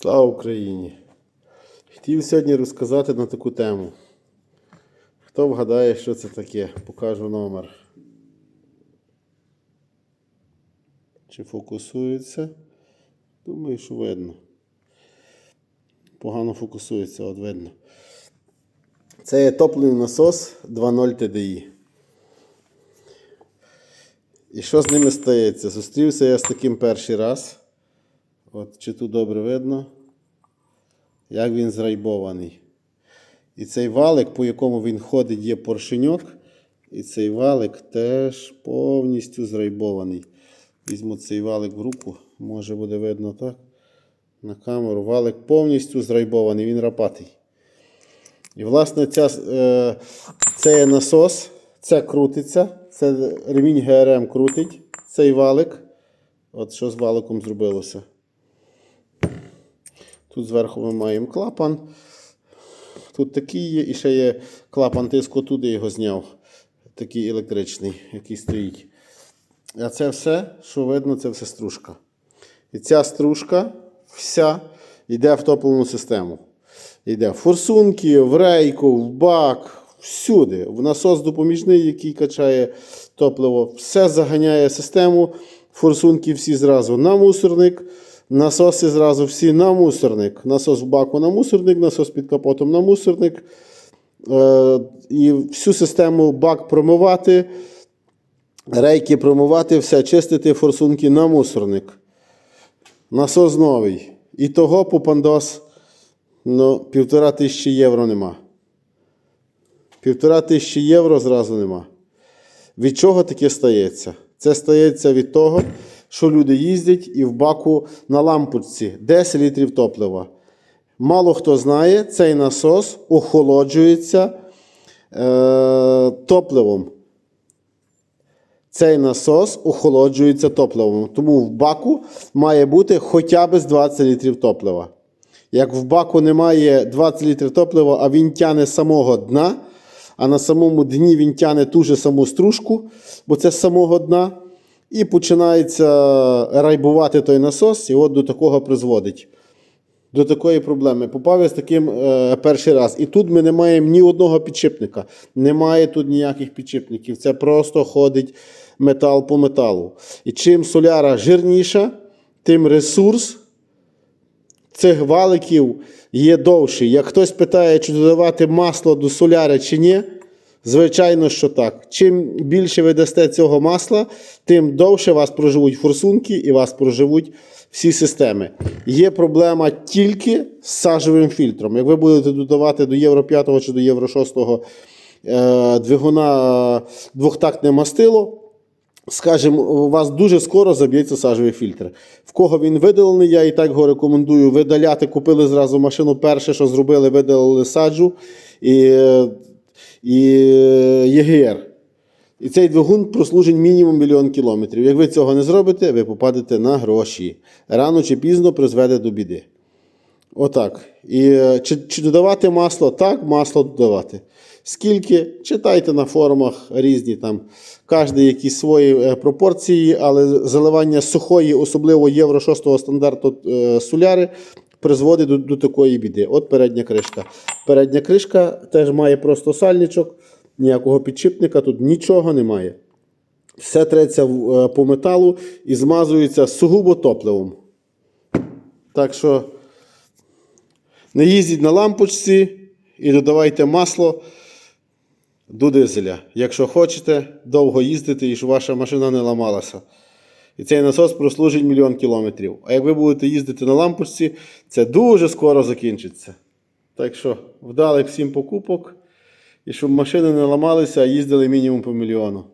Слава Україні! Хотів сьогодні розказати на таку тему. Хто вгадає, що це таке? Покажу номер. Чи фокусується? Думаю, що видно. Погано фокусується, от видно. Це є топливний насос 2.0 TDI. І що з ними стається? Зустрівся я з таким перший раз. От чи тут добре видно, як він зрайбований. І цей валик, по якому він ходить, є поршеньок. І цей валик теж повністю зрайбований. Візьму цей валик в руку, може буде видно так. На камеру. Валик повністю зрайбований, він рапатий. І, власне, ця, е, це є насос, це крутиться, це ремінь ГРМ крутить цей валик. От що з валиком зробилося. Тут зверху ми маємо клапан. Тут такий є, і ще є клапан тиску, туди його зняв. Такий електричний, який стоїть. А це все, що видно, це все стружка. І ця стружка вся йде в топливну систему. Йде в форсунки, в рейку, в бак, всюди. В насос допоміжний, який качає топливо, все заганяє систему. Форсунки всі зразу на мусорник. Насоси зразу всі на мусорник. Насос в баку на мусорник, насос під капотом на мусорник. Е, і всю систему бак промивати, рейки промивати, все чистити, форсунки на мусорник. Насос новий. І того по пандос ну, півтора тисячі євро нема. Півтора тисячі євро зразу нема. Від чого таке стається? Це стається від того, що люди їздять і в баку на лампочці 10 літрів топлива. Мало хто знає, цей насос охолоджується е, топливом. Цей насос охолоджується топливом. Тому в баку має бути хоча б з 20 літрів топлива. Як в баку немає 20 літрів топлива, а він тяне з самого дна, а на самому дні він тяне ту же саму стружку, бо це з самого дна. І починається райбувати той насос, і от до такого призводить. До такої проблеми. Попав я з таким е, перший раз. І тут ми не маємо ні одного підшипника. Немає тут ніяких підшипників. Це просто ходить метал по металу. І чим соляра жирніша, тим ресурс цих валиків є довший. Як хтось питає, чи додавати масло до соляри чи ні, звичайно, що так. Чим більше ви дасте цього масла, тим довше вас проживуть форсунки і вас проживуть всі системи. Є проблема тільки з сажевим фільтром. Як ви будете додавати до Євро 5 чи до Євро 6 е, двигуна е, двохтактне мастило, Скажімо, у вас дуже скоро заб'ється сажовий фільтр. В кого він видалений, я і так його рекомендую видаляти. Купили зразу машину. Перше, що зробили, видалили саджу і, і ЄГР. І цей двигун прослужить мінімум мільйон кілометрів. Як ви цього не зробите, ви попадете на гроші. Рано чи пізно призведе до біди. Отак. І е, чи, чи додавати масло? Так, масло додавати. Скільки? Читайте на форумах різні там, кожен якісь свої е, пропорції, але заливання сухої, особливо Євро 6 стандарту е, соляри, призводить до, до такої біди. От передня кришка. Передня кришка теж має просто сальничок, ніякого підшипника, тут нічого немає. Все треться е, по металу і змазується сугубо топливом. Так що. Не їздіть на лампочці і додавайте масло до дизеля. Якщо хочете довго їздити і щоб ваша машина не ламалася. І цей насос прослужить мільйон кілометрів. А як ви будете їздити на лампочці, це дуже скоро закінчиться. Так що вдалих всім покупок. І щоб машини не ламалися, а їздили мінімум по мільйону.